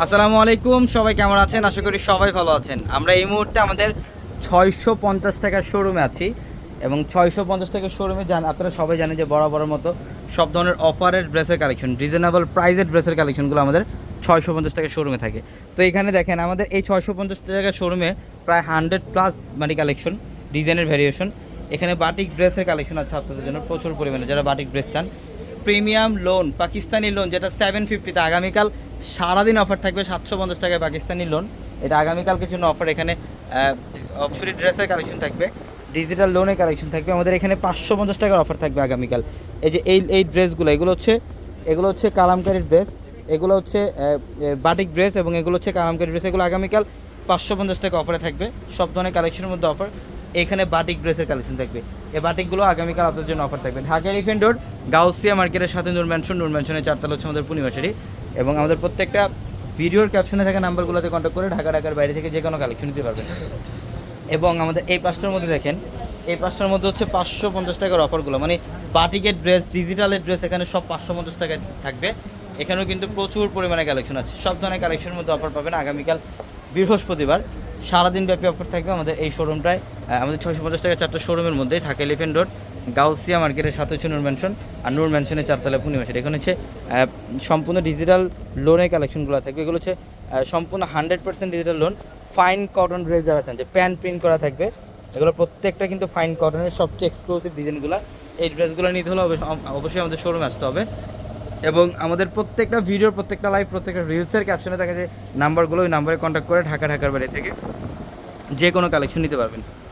আসসালামু আলাইকুম, সবাই কেমন আছেন? আশা করি সবাই ভালো আছেন। আমরা এই মুহূর্তে আমাদের ছয়শো পঞ্চাশ টাকার শোরুমে আছি এবং ছয়শো পঞ্চাশ টাকার শোরুমে জান আপনারা সবাই জানেন যে বড় মতো সব ধরনের অফারের ড্রেসের কালেকশন রিজনেবল প্রাইজের ড্রেসের কালেকশনগুলো আমাদের ছয়শো পঞ্চাশ টাকার শোরুমে থাকে। তো এখানে দেখেন, আমাদের এই ছয়শো পঞ্চাশ টাকার শোরুমে প্রায় হান্ড্রেড প্লাস মানে কালেকশন ডিজাইনের ভ্যারিয়েশন এখানে বাটিক ড্রেসের কালেকশন আছে আপনাদের জন্য প্রচুর পরিমাণে, যারা বাটিক ড্রেস চান প্রিমিয়াম লোন, পাকিস্তানি লোন, যেটা সেভেন ফিফটিতে আগামীকাল সারাদিন অফার থাকবে, সাতশো পঞ্চাশ টাকায় পাকিস্তানি লোন। এটা আগামীকালকে জন্য অফার এখানে অফসরি ড্রেসের কালেকশন থাকবে ডিজিটাল লোনের কালেকশন থাকবে। আমাদের এখানে পাঁচশো পঞ্চাশ টাকার অফার থাকবে আগামীকাল। এই যে এই এই ড্রেসগুলো এগুলো হচ্ছে এগুলো হচ্ছে কালামকারীর ড্রেস এগুলো হচ্ছে বাটিক ড্রেস এবং এগুলো হচ্ছে কালামকারী ড্রেস এগুলো আগামীকাল পাঁচশো পঞ্চাশ টাকা অফারে থাকবে। সব ধরনের কালেকশনের মধ্যে অফার এখানে বাটিক ড্রেসের কালেকশন থাকবে। এই বাটিকগুলো আগামীকাল আপনাদের জন্য অফার থাকবে। ঢাকা এলিফেন্ট রোড গাউসিয়া মার্কেটের সাথে নূর ম্যানশন নূর ম্যানশনের চারতলা হচ্ছে আমাদের পূর্ণিমাশারি এবং আমাদের প্রত্যেকটা ভিডিওর ক্যাপশনে থাকা নাম্বারগুলোতে কন্ট্যাক্ট করে ঢাকা, ঢাকার বাইরে থেকে যে কোনো কালেকশন নিতে পারবেন। এবং আমাদের এই পাঁচটার মধ্যে দেখেন, এই পাঁচটার মধ্যে হচ্ছে পাঁচশো পঞ্চাশ টাকার অফারগুলো মানে বাটিকের ড্রেস ডিজিটালের ড্রেস এখানে সব পাঁচশো পঞ্চাশ টাকায় থাকবে। এখানেও কিন্তু প্রচুর পরিমাণে কালেকশন আছে। সব ধরনের কালেকশনের মধ্যে অফার পাবেন আগামীকাল বৃহস্পতিবার। সারাদিন ব্যাপী অফার থাকবে আমাদের এই শোরুমটায় আমাদের ছয়শো পঞ্চাশ টাকা চারটা শোরুমের মধ্যে ঢাকা এলিফেন্ট রোড গাউসিয়া মার্কেটের সাথে হচ্ছে নূর ম্যানশন আর নূর ম্যানশনের চারতলা পূর্ণিমাসের এখানে হচ্ছে সম্পূর্ণ ডিজিটাল লোনের কালেকশনগুলো থাকবে। এগুলো হচ্ছে সম্পূর্ণ hundred percent digital lawn fine cotton dress যারা চান, যে প্যান্ট প্রিন্ট করা থাকবে, এগুলো প্রত্যেকটা কিন্তু ফাইন কটনের সবচেয়ে এক্সক্লুসিভ ডিজাইনগুলো এই ড্রেসগুলো নিতে হলে অবশ্য- অবশ্যই আমাদের শোরুমে আসতে হবে। এবং আমাদের প্রত্যেকটা ভিডিওর প্রত্যেকটা লাইভ প্রত্যেকটা রিলসের ক্যাপশনে থাকে যে নাম্বারগুলো ওই নাম্বারে কন্ট্যাক্ট করে ঢাকা ঢাকার বাড়ি থেকে যে কোনো কালেকশন নিতে পারবেন।